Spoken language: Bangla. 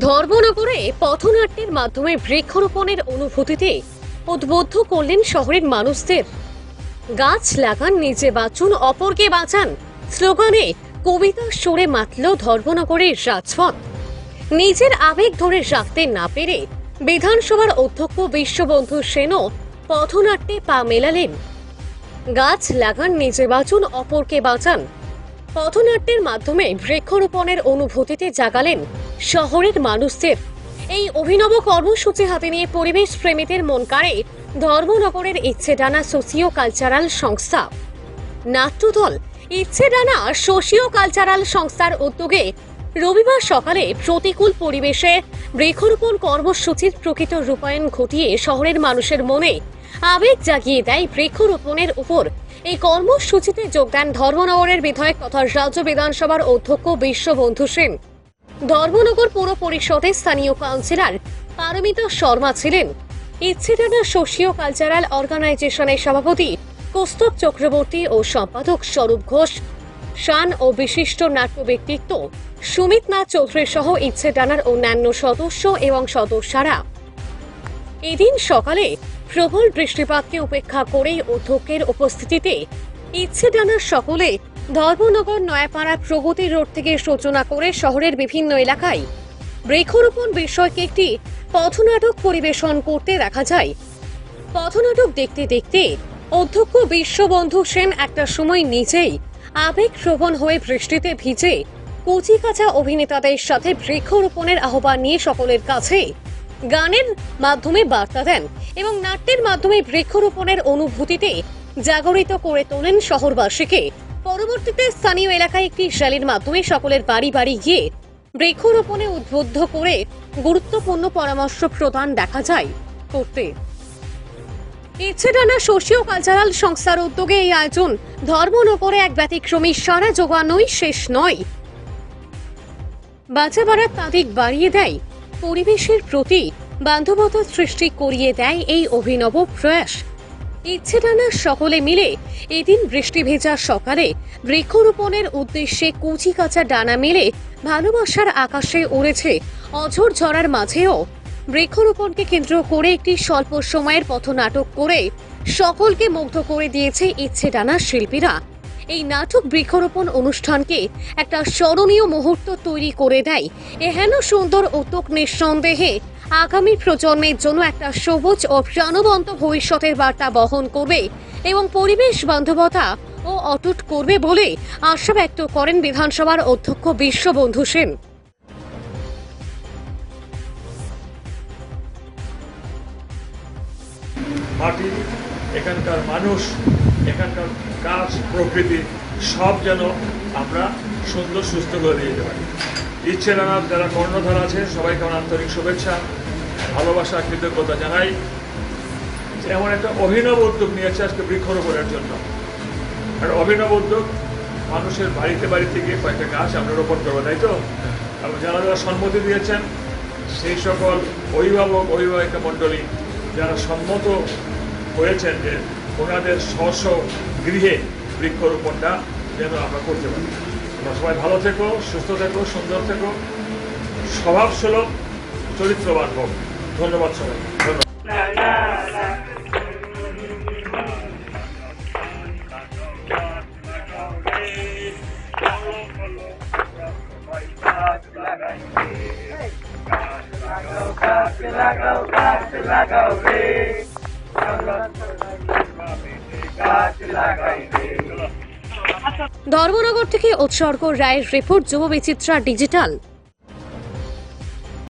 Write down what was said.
ধর্মনগরে পথনাট্যের মাধ্যমে বৃক্ষরোপণের অনুভূতিতে উদ্বুদ্ধ করলেন শহরের মানুষদের। গাছ লাগান, নিজে বাঁচুন, অপরকে বাঁচান। স্লোগানে, কবিতা সুরে মাতল ধর্মনগরের রাজপথ। নিজের আবেগ ধরে রাখতে না পেরে বিধানসভার অধ্যক্ষ বিশ্ববন্ধু সেনও পথনাট্যে পা মেলালেন। গাছ লাগান, নিজে বাঁচুন, অপরকে বাঁচান। পথনাট্যের মাধ্যমে বৃক্ষরোপণের অনুভূতিতে জাগালেন শহরের মানুষদের। এই অভিনব কর্মসূচি হাতে নিয়ে পরিবেশ প্রেমীদের মন কাড়ে ধর্মনগরের ইচ্ছেডানা সোসিও কালচারাল সংস্থা। নাট্যদল ইচ্ছেডানা সোশিও কালচারাল সংস্থার উদ্যোগে রবিবার সকালে প্রতিকূল পরিবেশে বৃক্ষরোপণ কর্মসূচির প্রকৃত রূপায়ণ ঘটিয়ে শহরের মানুষের মনে আবেগ জাগিয়ে দেয় বৃক্ষরোপণের উপর। এই কর্মসূচিতে যোগদান ধর্মনগরের বিধায়ক তথা রাজ্য বিধানসভার অধ্যক্ষ বিশ্ববন্ধু সেন। ধর্মনগর পৌর পরিষদের স্থানীয় কাউন্সিলর পারমিতা শর্মা ছিলেন। ইচ্ছেটানা সোশিও কালচারাল অর্গানাইজেশনের সভাপতি কৌস্তব চক্রবর্তী ও সম্পাদক স্বরূপ ঘোষ। শান ও বিশিষ্ট নাট্য ব্যক্তিত্ব সুমিত নাথ চৌধুরী সহ ইচ্ছে ইচ্ছেটানার অন্যান্য সদস্য এবং সদস্যরা। এদিন সকালে প্রবল বৃষ্টিপাতকে উপেক্ষা করেই অধ্যক্ষের উপস্থিতিতে ইচ্ছে টানার সকলে ধর্মনগর, নয়াপাড়া প্রগতি রোড থেকে সূচনা করে শহরের বিভিন্ন এলাকায় বৃক্ষরোপণ বিষয়কে একটি পথনাটক পরিবেশন করতে দেখা যায়। পথনাটক দেখতে দেখতে অধ্যক্ষ বিশ্ববন্ধু সেন একটা সময় নিজেই আবেগ প্রবণ হয়ে বৃষ্টিতে ভিজে কচি কাঁচা অভিনেতাদের সাথে বৃক্ষরোপণের আহ্বান নিয়ে সকলের কাছে গানের মাধ্যমে বার্তা দেন এবং নাট্যের মাধ্যমে বৃক্ষরোপণের অনুভূতিতে জাগরিত করে তোলেন শহরবাসীকে। পরবর্তীতে স্থানীয় এলাকায় একটি র্যালির মাধ্যমে সকলের বাড়ি বাড়ি গিয়ে বৃক্ষরোপণে উদ্বুদ্ধ করে গুরুত্বপূর্ণ পরামর্শ প্রদান দেখা যায় করতে। ইচ্ছেটানা সোশিও কালচারাল সংস্থার উদ্যোগে এই আয়োজন ধর্ম ধর্মনগরে এক ব্যতিক্রমী সারা জোগানোই শেষ নয়। বাঁচা বাড়ার তারিখ বাড়িয়ে দেয় পরিবেশের প্রতি বান্ধবতা সৃষ্টি করিয়ে দেয় এই অভিনব প্রয়াস। ইচ্ছে টানা সকলে মিলে এদিন বৃষ্টি ভেজা সকালে বৃক্ষরোপণের উদ্দেশ্যে কুচি কাঁচা ডানা মেলে ভালোবাসার আকাশে উড়েছে অঝোর ঝরার মাঝেও বৃক্ষরোপণকে কেন্দ্র করে একটি স্বল্প সময়ের পথনাটক করে সকলকে মুগ্ধ করে দিয়েছে ইচ্ছে টানা শিল্পীরা। এই নাটক বৃক্ষরোপণ অনুষ্ঠানকে একটা স্মরণীয় মুহূর্ত তৈরি করে দেয়। এহেন সুন্দর উদ্যোগ নিঃসন্দেহে আগামী প্রজন্মের জন্য একটা সবুজ ও প্রাণবন্ত ভবিষ্যতের বার্তা বহন করবে এবং পরিবেশ বান্ধবতা ও অটুট করবে বলে আশা ব্যক্ত করেন বিধানসভার অধ্যক্ষ বিশ্ববন্ধু সেন। মাটি এখানকার মানুষ, এখানকার গাছ প্রকৃতি, সব যেন আমরা সুন্দর, সুস্থ করে দিয়ে যেতে পারি। ইচ্ছে যারা কর্ণধার আছে, সবাইকে আমার আন্তরিক শুভেচ্ছা, ভালোবাসা, কৃতজ্ঞতা জানাই। এমন একটা অভিনব উদ্যোগ নিয়েছে আজকে বৃক্ষরোপণের জন্য। আর অভিনব উদ্যোগ, মানুষের বাড়িতে বাড়িতে গিয়ে কয়েকটা গাছ আমরা রোপণ করব, তাই তো? এবং যারা যারা সম্মতি দিয়েছেন, সেই সকল অভিভাবক, অভিভাবিকা মণ্ডলী, যারা সম্মত হয়েছেন যে ওনাদের স্ব গৃহে বৃক্ষরোপণটা যেন আমরা করতে পারি। তোমরা সবাই ভালো থেকো, সুস্থ থেকো, সুন্দর থেকো। স্বভাবসুলভ, চরিত্রবান হোক। ধন্যবাদ সবাই ধন্যবাদ। ধর্মনগর থেকে উৎসর্গ রায়ের রিপোর্ট যুব বিচিত্রা ডিজিটাল।